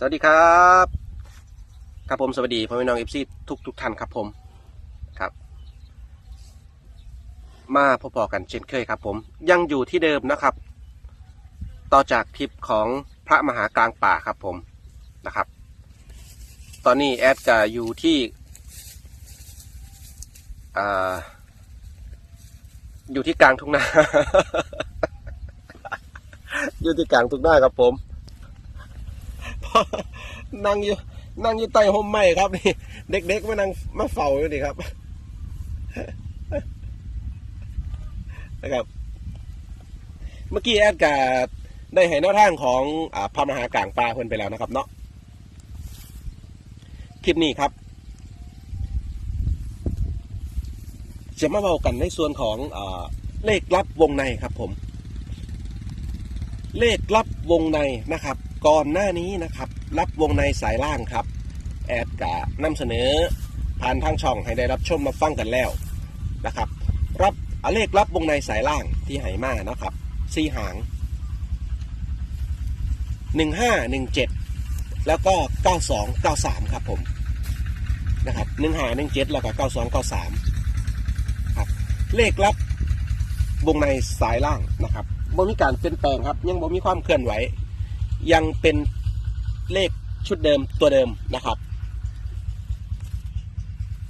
สวัสดีครับ ครับผมสวัสดีพ่อแม่น้องเอฟซีทุกทุกท่านครับผมครับ มาพบกันเช่นเคยครับ ผมยังอยู่ที่เดิมนะครับ ต่อจากคลิปของพระมหากลางป่าครับผมนะครับ ตอนนี้แอดก็อยู่ที่ออยู่ที่กลางทุ่งนาอยู่ที่กลางทุ่งนาครับผม นั่งอยู่นั่งอยู่ใต้ห่มไม้ครับนี่ เด็กๆมานั่งมาเฝ้าอยู่นี่ครับนะครับ เมื่อกี้แอดกาได้เห็นแนวทางของอพระมหากลางปลาเพิ่นไปแล้วนะครับ เนาะคลิปนี้ครับ จะมาเบากันในส่วนของอเลขลับวงในครับผม เลขลับวงในนะครับ ก่อนหน้านี้นะครับ รับวงในสายล่างครับ แอดกะนำเสนอผ่านทางช่องให้ได้รับชมมาฟังกันแล้วนะครับ รับอเลขรับวงในสายล่างที่ไหมานะครับสี่หางหนึ่งห้าหนึ่งเจ็ดแล้วก็เก้าสองเก้าสามครับผมนะครับหนึ่งห้าหนึ่งเจ็ดแล้วก็เก้าสองเก้าสามครับเลขรับวงในสายล่างนะครับบ่มีการเปลี่ยนแปลงครับ ยังบ่มีความเคลื่อนไหว ยังเป็น เลขชุดเดิมตัวเดิมนะครับ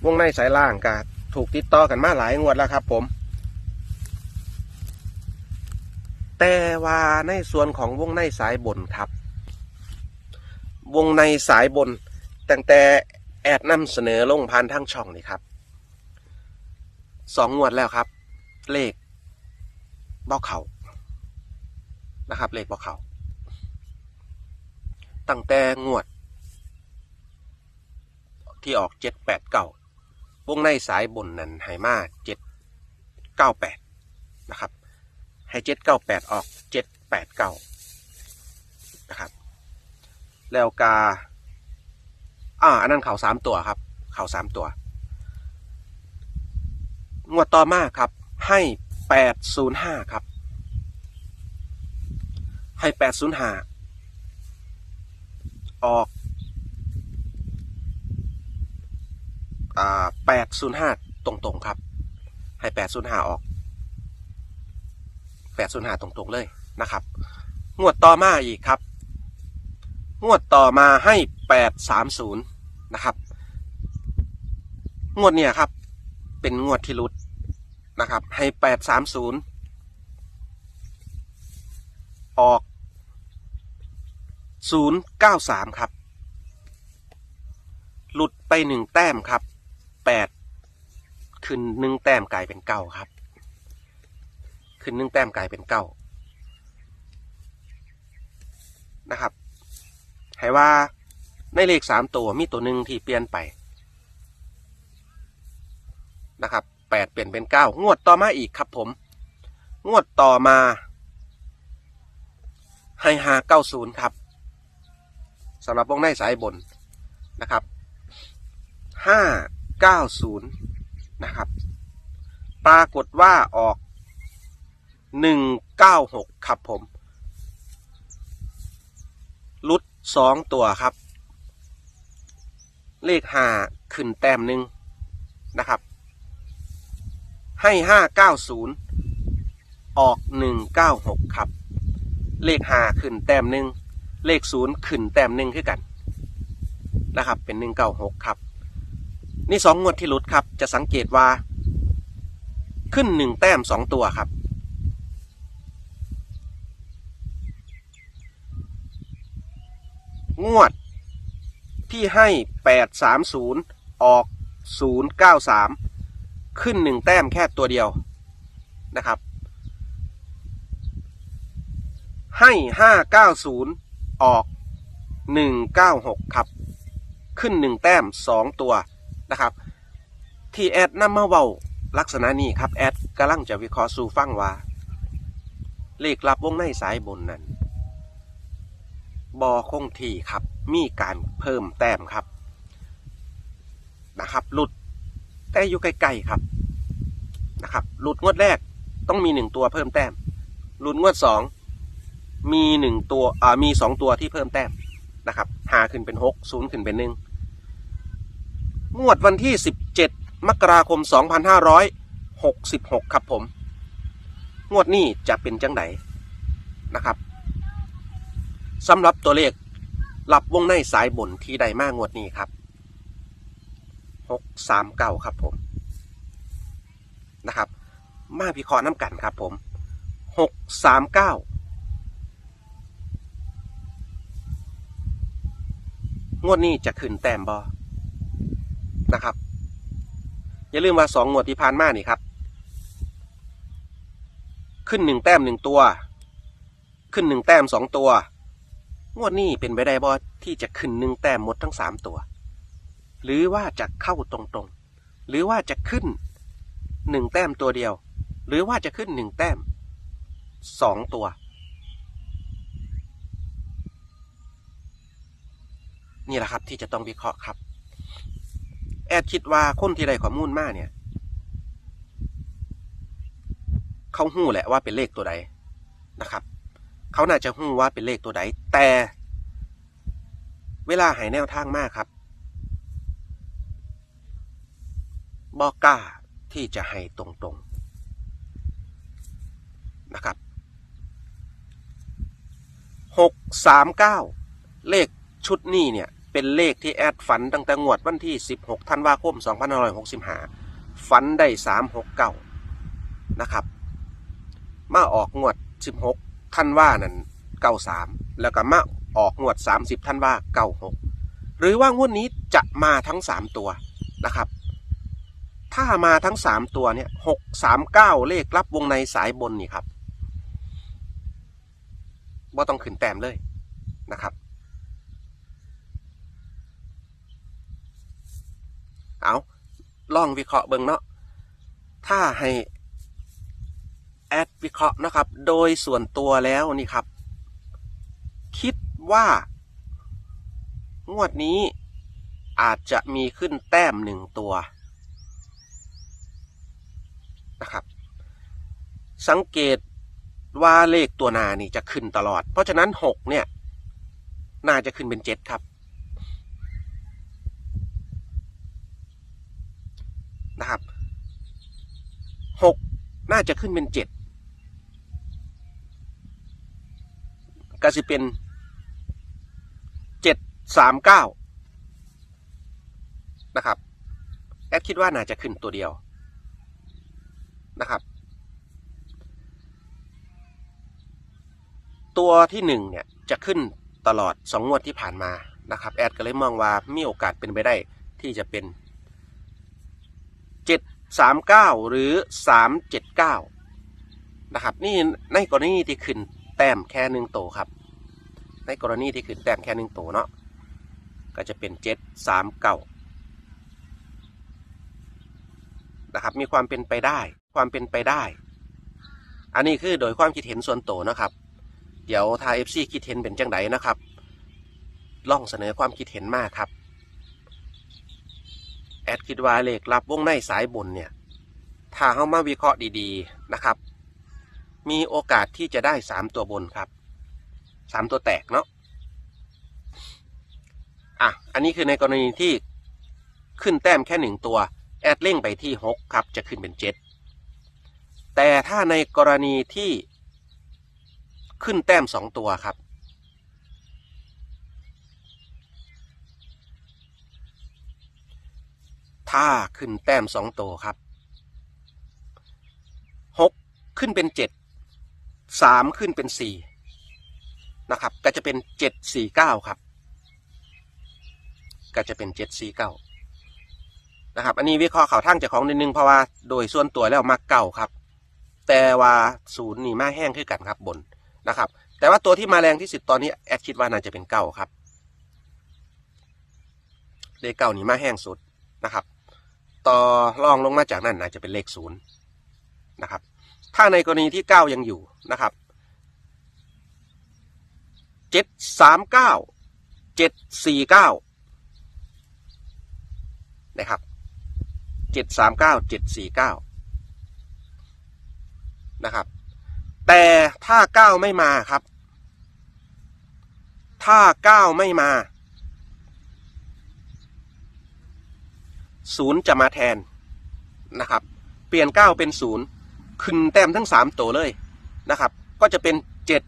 วงในสายล่างก็ถูกติดต่อกันมาหลายงวดแล้วครับ ผม แต่ว่าในส่วนของวงในสายบนครับ วงในสายบนตั้งแต่แอดนำเสนอลงผ่านทางช่องนี่ครับสองงวดแล้วครับ เลขบอกเขานะครับ เลขบอกเขา ตั้งแต่งวด ที่ออกเจ็ดแปดเก้าวงในสายบนนั้นให้มาเจ็ดเก้าแปดนะครับให้เจ็ดเก้าแปดออกเจ็ดแปดเก้านะครับ แล้วกาอ่าอันนั้นเข่าสามตัวครับ เข่าสามตัว งวดต่อมาครับ ให้แปดศูนย์ห้าครับ ให้แปดศูนย์ห้า ออกแปดศูนย์ห้าตรงๆครับ ให้แปดศูนย์ห้าออกแปดศูนย์ห้าตรงๆเลยนะครับ งวดต่อมาอีกครับ งวดต่อมาให้แปดสามศูนย์นะครับ งวดเนี่ยครับ เป็นงวดที่รุดนะครับ ให้แปดสามศูนย์ออก ศูนย์เก้าสามครับ หลุดไปหนึ่งแต้มครับแปดขึ้นหนึ่งแต้มกลายเป็นเก้าครับ ขึ้นหนึ่งแต้มกลายเป็นเก้านะครับ ให้ว่าในเลขสามตัวมีตัวหนึ่งที่เปลี่ยนไปนะครับแปดเปลี่ยนเป็นเก้างวดต่อมาอีกครับผม งวดต่อมา ให้หาเก้าศูนย์ครับ สำหรับวงในสายบนนะครับห้าเก้าศูนย์นะครับ ปรากฏว่าออกหนึ่งเก้าหกครับผมลุดสองตัวครับ เลขห้าขึ้นแต้มหนึ่งนะครับ ให้ห้าเก้าศูนย์ออกหนึ่งเก้าหกครับ เลขห้าขึ้นแต้มหนึ่ง เลขศูนย์ขึ้นแต้มหนึ่งขึ้นกันนะครับ เป็นหนึ่งเก้าหกครับ นี่สองงวดที่หลุดครับ จะสังเกตว่า ขึ้นหนึ่งแต้มสองตัวครับ งวดที่ให้แปดสามศูนย์ออกศูนย์เก้าสามขึ้นหนึ่งแต้มแค่ตัวเดียวนะครับ ให้ห้าเก้าศูนย์ ออกหนึ่งเก้าหกครับ ขึ้นหนึ่งแต้มสองตัวนะครับ ที่แอดนำมาเว้าลักษณะนี้ครับ แอดกำลังจะวิเคราะห์สู่ฟังว่า เลขลับวงในสายบนนั้นบอคงที่ครับ มีการเพิ่มแต้มครับนะครับ หลุดแต่อยู่ใกล้ๆครับนะครับ หลุดงวดแรกต้องมีหนึ่งตัวเพิ่มแต้ม หลุดงวดสอง มีหนึ่งตัวอ่ามีสองตัวที่เพิ่มแต้มนะครับหาขึ้นเป็นหกศูนย์ขึ้นเป็นหนึ่งงวดวันที่สิบเจ็ดมกราคมสองพันห้าร้อยหกสิบหกครับผม งวดนี้จะเป็นจังไดนะครับสำหรับตัวเลขรับวงในสายบนที่ใดมากงวดนี้ครับหกสามเก้าครับผมนะครับ มาพิเคราะห์น้ำกันครับผมหกสามเก้า งวดนี้จะขึ้นแต้มบอนะครับ อย่าลืมว่าสองงวดที่ผ่านมานี่ครับ ขึ้นหนึ่งแต้มหนึ่งตัว ขึ้นหนึ่งแต้มสองตัว งวดนี้เป็นไปได้บอที่จะขึ้นหนึ่งแต้มหมดทั้งสามตัว หรือว่าจะเข้าตรงๆ หรือว่าจะขึ้นหนึ่งแต้มตัวเดียว หรือว่าจะขึ้นหนึ่งแต้มสองตัว นี่แหละครับ ที่จะต้องวิเคราะห์ครับ แอดคิดว่าคนที่ได้ข้อมูลมาเนี่ย เขาหู้แหละว่าเป็นเลขตัวใดนะครับ เขาน่าจะหู้ว่าเป็นเลขตัวใด แต่ เวลาหายแนวทางมากครับบอกกล้าที่จะให้ตรงๆนะครับหกสามเก้าเลขชุดนี้เนี่ย เป็นเลขที่แอดฝันตั้งแต่งวดวันที่ 16 ธันวาคม 2565 ฝันได้ 369 นะครับ มาออกงวด 16 ธันวานั่น 93 แล้วก็มาออกงวด 30 ธันวา96 หรือว่างวดนี้จะมาทั้ง 3 ตัวนะครับ ถ้ามาทั้ง 3 ตัวเนี่ย 639 เลขรับวงในสายบนนี่ครับว่าต้องขึ้นแต้มเลยนะครับ เอาลองวิเคราะห์เบิ่งเนาะถ้าให้แอดวิเคราะห์นะครับ โดยส่วนตัวแล้วนี่ครับ คิดว่างวดนี้อาจจะมีขึ้นแต้มหนึ่งตัวนะครับ สังเกตว่าเลขตัวนานี่จะขึ้นตลอด เพราะฉะนั้นหกเนี่ย น่าจะขึ้นเป็นเจ็ดครับ นะครับหกน่าจะขึ้นเป็นเจ็ดก็จะเป็นเจ็ดสามเก้านะครับแอดคิดว่าน่าจะขึ้นตัวเดียวนะครับ ตัวที่หนึ่งเนี่ยจะขึ้นตลอดสองงวดที่ผ่านมานะครับ แอดก็เลยมองว่ามีโอกาสเป็นไปได้ที่จะเป็น 739 หรือ 379 นะครับ นี่ในกรณีที่ขึ้นแต้มแค่หนึ่งโตครับ ในกรณีที่ขึ้นแต้มแค่หนึ่งโตเนาะก็จะเป็น 739 นะครับ มีความเป็นไปได้ความเป็นไปได้ อันนี้คือโดยความคิดเห็นส่วนโตวนะครับ เดี๋ยวทาเอฟซีคิดเห็นเป็นจังไดนะครับ ล่องเสนอความคิดเห็นมากครับ แอดคิดว่าเลขรับวงในสายบนเนี่ย ถ้าเข้ามาวิเคราะห์ดีๆนะครับ มีโอกาสที่จะได้สามตัวบนครับสามตัวแตกเนาะอะ อันนี้คือในกรณีที่ขึ้นแต้มแค่หนึ่งตัว แอดเล่งไปที่หกครับ จะขึ้นเป็นเจ็ดแต่ถ้าในกรณีที่ขึ้นแต้มสองตัวครับ ถ้าขึ้นแต้มสองตัวครับหกขึ้นเป็นเจ็ดสามขึ้นเป็นสี่นะครับ ก็จะเป็นเจ็ดสี่เก้าครับ ก็จะเป็นเจ็ดสี่เก้านะครับ อันนี้วิเคราะห์ข่าวทั้งจากของนิดนึงเพราะว่าโดยส่วนตัวแล้วมาเก่าครับ แต่ว่าศูนย์นี่มาแห้งขึ้นกันครับบนนะครับ แต่ว่าตัวที่มาแรงที่สุดตอนนี้แอดคิดว่าน่าจะเป็นเก้าครับเลขเก้านี่มาแห้งสุดนะครับ ต่อรองลงมาจากนั้นอาจจะเป็นเลขศูนย์นะครับ ถ้าในกรณีที่เก้ายังอยู่นะครับเจ็ดสามเก้าเจ็ดสี่เก้านะครับเจ็ดสามเก้าเจ็ดสี่เก้านะครับ แต่ถ้าเก้าไม่มาครับ ถ้าเก้าไม่มา ศูนย์จะมาแทนนะครับ เปลี่ยนเก้าเป็นศูนย์ขึ้นแต้มทั้งสามตัวเลยนะครับ ก็จะเป็นเจ็ด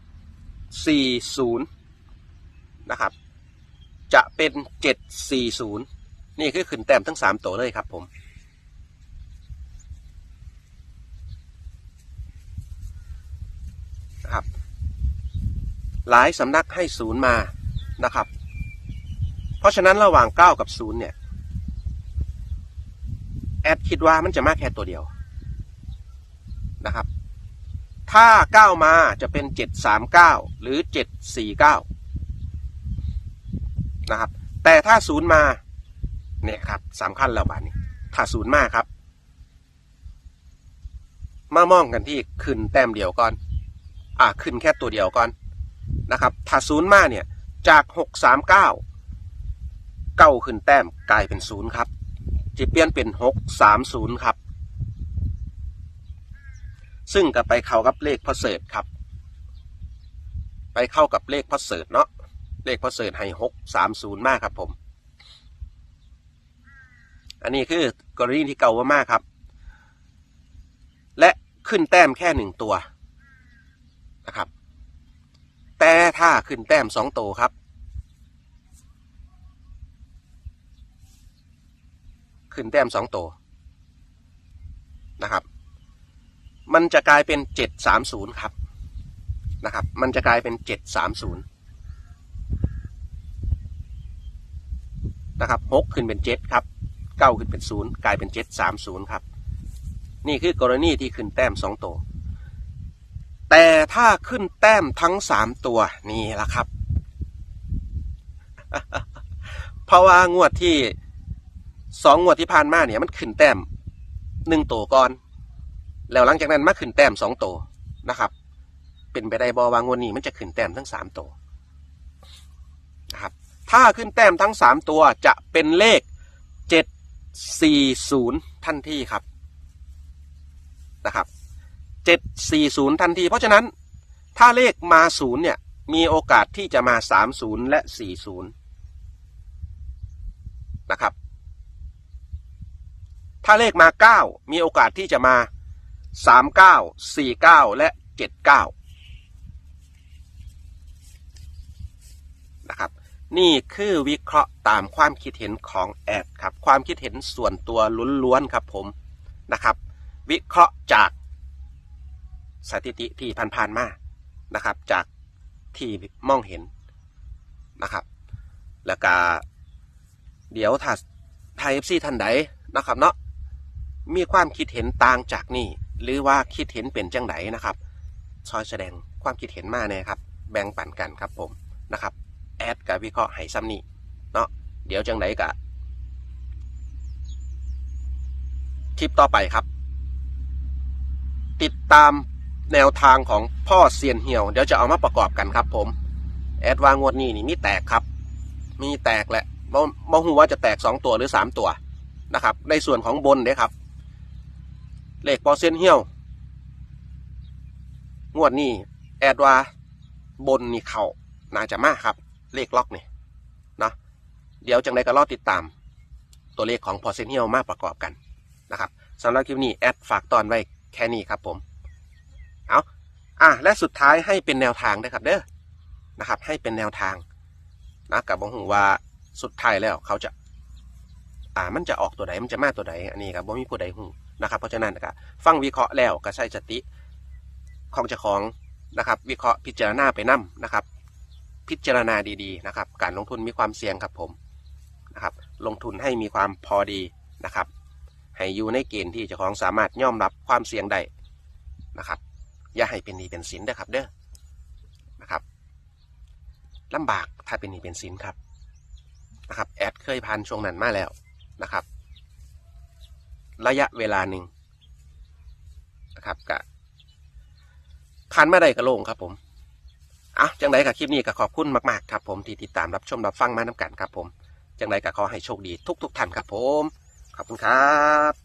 สี่ศูนย์นะครับ จะเป็นเจ็ดสี่ศูนย์นี่คือขึ้นแต้มทั้งสามตัวเลยครับผม นะครับ หลายสำนักให้ศูนย์มานะครับ เพราะฉะนั้นระหว่าง 9 กับ 0 เนี่ย แอดคิดว่ามันจะมากแค่ตัวเดียวนะครับ ถ้า9มาจะเป็น739หรือ749นะครับ แต่ถ้า0มาเนี่ยครับสำคัญแล้วบาดนี้ ถ้า0มาครับ มามองกันที่ขึ้นแต้มเดียวก่อน อะขึ้นแค่ตัวเดียวก่อนนะครับ ถ้าศูนย์มาเนี่ยจากหกสามเก้าเก้าขึ้นแต้มกลายเป็นศูนย์ครับ จะเปลี่ยนเป็นหกสามศูนย์ครับ ซึ่งก็ไปเข้ากับเลขพอเสิร์ตครับ ไปเข้ากับเลขพอเสิร์ตเนาะเลขพอเสิร์ตให้หกสามศูนย์มากครับผม อันนี้คือกรณีที่เก่ามากครับ และขึ้นแต้มแค่หนึ่งตัวนะครับ แต่ถ้าขึ้นแต้มสองโตวครับ ขึ้นแต้มสองโตวนะครับ มันจะกลายเป็นเจ็ดสามศูนย์ครับนะครับ มันจะกลายเป็นเจ็ดสามศูนย์นะครับหกขึ้นเป็นเจ็ดครับเก้าขึ้นเป็นศูนย์กลายเป็นเจ็ดสามศูนย์ครับ นี่คือกรณีที่ขึ้นแต้มสองโตวแต่ถ้าขึ้นแต้มทั้งสามตัวนี่แหละครับ เพราะว่างวดที่ สองงวดที่ผ่านมาเนี่ยมันขึ้นแต้มหนึ่งตัวก่อน แล้วหลังจากนั้นมาขึ้นแต้มสองตัวนะครับ เป็นไปได้บอวางวดนี้มันจะขึ้นแต้มทั้งสามตัวนะครับถ้าขึ้นแต้มทั้งสามตัวจะเป็นเลขเจ็ดสี่ศูนย์ทันทีครับนะครับเจ็ดสี่ศูนย์ทันที เพราะฉะนั้นถ้าเลขมาศูนย์เนี่ยมีโอกาสที่จะมาสามศูนย์และสี่ศูนย์นะครับ ถ้าเลขมาเก้ามีโอกาสที่จะมาสามเก้าสี่เก้าและเจ็ดเก้านะครับ นี่คือวิเคราะห์ตามความคิดเห็นของแอดครับ ความคิดเห็นส่วนตัวล้วนๆครับผมนะครับ วิเคราะห์จากสถิติที่ผ่านๆมานะครับ จากที่มองเห็นนะครับ แล้วก็เดี๋ยวถ้าไทยเอฟซีท่านใดนะครับเนาะ มีความคิดเห็นต่างจากนี่หรือว่าคิดเห็นเป็นจังไดนนะครับซอยแสดงความคิดเห็นมาเนี่ยครับ แบ่งปันกันครับผมนะครับแอดกับวิเคราะห์ให้ซ้ำนี่เนาะเดี๋ยวจังไดกะคลิปต่อไปครับ ติดตามแนวทางของพ่อเซียนเหี่ยว เดี๋ยวจะเอามาประกอบกันครับ ผมแอดวางวดนี้นี่มีแตกครับ มีแตกแหละบ่บ่ฮู้ว่าจะแตกสองตัวหรือสามตัวนะครับ ในส่วนของบนเนี่ยครับ เลขพอเซนเหี่ยว งวดนี้แอดว่าบนนี่เขาน่าจะมากครับ เลขล็อกนี่นะเดี๋ยวจังไดก็รอติดตาม ตัวเลขของพอเซนเหี่ยวมาประกอบกันนะครับสำหรับคลิปนี้แอดฝากตอนไว้แค่นี้ครับผมเอาอะและสุดท้ายให้เป็นแนวทางด้ครับเด้อนะครับ ให้เป็นแนวทางนะกับบงหูว่าสุดท้ายแล้วเขาจะ อ่ามันจะออกตัวไหนมันจะมาตัวไหนอันนี้ครับบ่มีผู้ใดหู นะครับ เพราะฉะนั้นก็ฟังวิเคราะห์แล้วก็ใช้สติของเจ้าของนะครับ วิเคราะห์พิจารณาไปนํนะครับ พิจารณาดีๆนะครับ การลงทุนมีความเสี่ยงครับผมนะครับ ลงทุนให้มีความพอดีนะครับ ให้อยู่ในเกณฑ์ที่เจ้าของสามารถยอมรับความเสี่ยงได้นะครับ อย่าให้เป็นหนี้เป็นสินเด้อครับเด้อนะครับลำบากถ้าเป็นหนี้เป็นสินครับนะครับแอดเคยผ่านช่วงนั้นมาแล้วนะครับ ระยะเวลาหนึ่งนะครับกะผ่านมาได้กระโลงครับผมอะจังไรกับคลิปนี้ก็ขอบคุณมากๆครับผมที่ติดตามรับชมรับฟังมาน้ำกันครับผมจังไรก็ขอให้โชคดีทุกๆท่านครับผม ขอบคุณครับ